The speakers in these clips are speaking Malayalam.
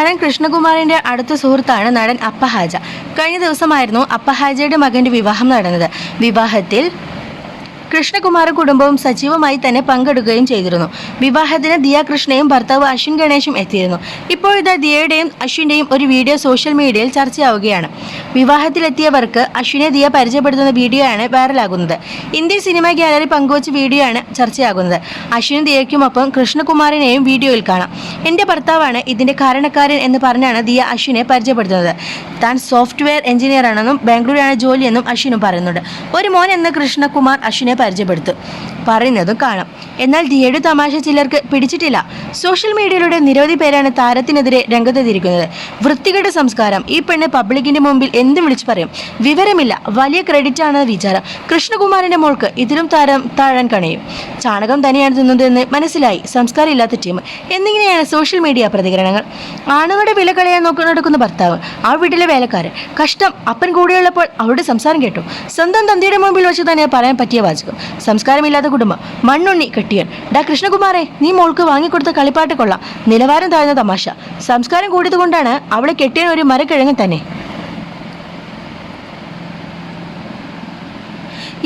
നടൻ കൃഷ്ണകുമാറിന്റെ അടുത്ത സുഹൃത്താണ് നടൻ അപ്പഹാജ. കഴിഞ്ഞ ദിവസമായിരുന്നു അപ്പഹാജയുടെ മകന്റെ വിവാഹം നടന്നത്. വിവാഹത്തിൽ കൃഷ്ണകുമാർ കുടുംബവും സജീവമായി തന്നെ പങ്കെടുക്കുകയും ചെയ്തിരുന്നു. വിവാഹത്തിന് ദിയ കൃഷ്ണയും ഭർത്താവ് അശ്വിൻ ഗണേശും എത്തിയിരുന്നു. ഇപ്പോഴത്തെ ദിയയുടെയും അശ്വിന്റെയും ഒരു വീഡിയോ സോഷ്യൽ മീഡിയയിൽ ചർച്ചയാവുകയാണ്. വിവാഹത്തിലെത്തിയവർക്ക് അശ്വിനെ ദിയ പരിചയപ്പെടുത്തുന്ന വീഡിയോയാണ് വൈറലാകുന്നത്. ഇന്ത്യൻ സിനിമ ഗ്യാലറി പങ്കുവച്ച വീഡിയോയാണ് ചർച്ചയാകുന്നത്. അശ്വിൻ ദിയയ്ക്കുമൊപ്പം കൃഷ്ണകുമാറിനെയും വീഡിയോയിൽ കാണാം. എന്റെ ഭർത്താവാണ് ഇതിന്റെ കാരണക്കാരൻ എന്ന് പറഞ്ഞാണ് ദിയ അശ്വിനെ പരിചയപ്പെടുത്തുന്നത്. താൻ സോഫ്റ്റ്വെയർ എഞ്ചിനീയർ ആണെന്നും ബാംഗ്ലൂരാണ് ജോലിയെന്നും അശ്വിനും പറയുന്നുണ്ട്. ഒരു മോൻ എന്ന കൃഷ്ണകുമാർ അശ്വിനെ പരിചയപ്പെടുത്തും. പറയുന്നതും കാണാം. എന്നാൽ ദിയയുടെ തമാശ ചിലർക്ക് പിടിച്ചിട്ടില്ല. സോഷ്യൽ മീഡിയയിലൂടെ നിരവധി പേരാണ് താരത്തിനെതിരെ രംഗത്തെത്തിയിരിക്കുന്നത്. വൃത്തികെട്ട സംസ്കാരം. ഈ പെണ്ണ് പബ്ലിക്കിന്റെ മുമ്പിൽ എന്ത് വിളിച്ചു പറയും? വിവരമില്ല. വലിയ ക്രെഡിറ്റ് ആണ് വിചാരം. കൃഷ്ണകുമാറിന്റെ മോൾക്ക് ഇതിലും താരം താഴാൻ കണയും. ചാണകം തന്നെയാണ് തിന്നുന്നതെന്ന് മനസ്സിലായി. സംസ്കാരം ഇല്ലാത്ത ടീം. എന്നിങ്ങനെയാണ് സോഷ്യൽ മീഡിയ പ്രതികരണങ്ങൾ. ആണുങ്ങളുടെ വില കളയാൻ നോക്കി നടക്കുന്ന ഭർത്താവ്. ആ വീട്ടിലെ വേലക്കാരൻ. കഷ്ടം. അപ്പൻ കൂടെയുള്ളപ്പോൾ അവരുടെ സംസാരം കേട്ടു. സ്വന്തം തന്തിയുടെ മുമ്പിൽ വെച്ച് തന്നെ പറയാൻ പറ്റിയ വാചകം സംസ്കാരമില്ലാത്ത കുടുംബം. മണ്ണുണ്ണി കെട്ടിയൻ. ഡാ കൃഷ്ണകുമാറെ നീ മോൾക്ക് വാങ്ങിക്കൊടുത്ത കളിപ്പാട്ട് കൊള്ളാം. നിലവാരം താഴ്ന്ന തമാശ. സംസ്കാരം കൂടിയതുകൊണ്ടാണ് അവളെ കെട്ടിയൻ ഒരു മരക്കിഴങ്ങൻ തന്നെ.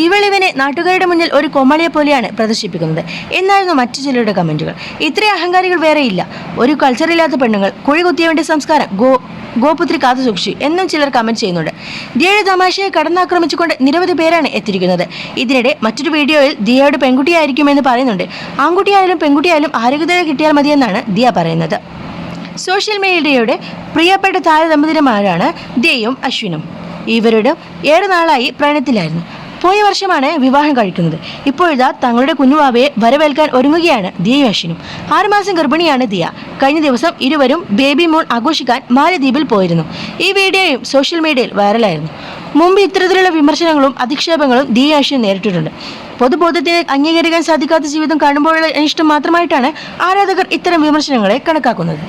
ഇവളിവനെ നാട്ടുകാരുടെ മുന്നിൽ ഒരു കൊമളിയെ പോലെയാണ് പ്രദർശിപ്പിക്കുന്നത്. എന്നായിരുന്നു മറ്റു ചിലരുടെ കമന്റുകൾ ഇത്രയും അഹങ്കാരികൾ വേറെയില്ല. ഒരു കൾച്ചറില്ലാത്ത പെണ്ണുങ്ങൾ കുഴി കുത്തിയവന്റെ സംസ്കാരം ഗോ ഗോപുത്രി കാത്തു സൂക്ഷിച്ചു എന്നും ചിലർ കമന്റ് ചെയ്യുന്നുണ്ട്. ദിയയുടെ തമാശയെ കടന്നാക്രമിച്ചുകൊണ്ട് നിരവധി പേരാണ് എത്തിയിരിക്കുന്നത്. ഇതിനിടെ മറ്റൊരു വീഡിയോയിൽ ദിയയുടെ പെൺകുട്ടിയായിരിക്കുമെന്ന് പറയുന്നുണ്ട്. ആൺകുട്ടിയായാലും പെൺകുട്ടിയായാലും ആരോഗ്യത കിട്ടിയാൽ മതിയെന്നാണ് ദിയ പറയുന്നത്. സോഷ്യൽ മീഡിയയുടെ പ്രിയപ്പെട്ട താരദമ്പതിമാരാണ് ദിയയും അശ്വിനും. ഇവരുടെ ഏറെ നാളായി പ്രണയത്തിലായിരുന്നു. പോയ വർഷമാണ് വിവാഹം കഴിക്കുന്നത്. ഇപ്പോഴിതാ തങ്ങളുടെ കുഞ്ഞുവാവയെ വരവേൽക്കാൻ ഒരുങ്ങുകയാണ് ദിയയും അശ്വിനും ആറുമാസം ഗർഭിണിയാണ് ദിയ. കഴിഞ്ഞ ദിവസം ഇരുവരും ബേബി മൂൺ ആഘോഷിക്കാൻ മാലദ്വീപിൽ പോയിരുന്നു. ഈ വീഡിയോയും സോഷ്യൽ മീഡിയയിൽ വൈറലായിരുന്നു. മുമ്പ് ഇത്തരത്തിലുള്ള വിമർശനങ്ങളും അധിക്ഷേപങ്ങളും ദിയ നേരിട്ടിട്ടുണ്ട്. പൊതുബോധത്തിന് അംഗീകരിക്കാൻ സാധിക്കാത്ത ജീവിതം കാണുമ്പോഴുള്ള അനിഷ്ടം മാത്രമായിട്ടാണ് ആരാധകർ ഇത്തരം വിമർശനങ്ങളെ കണക്കാക്കുന്നത്.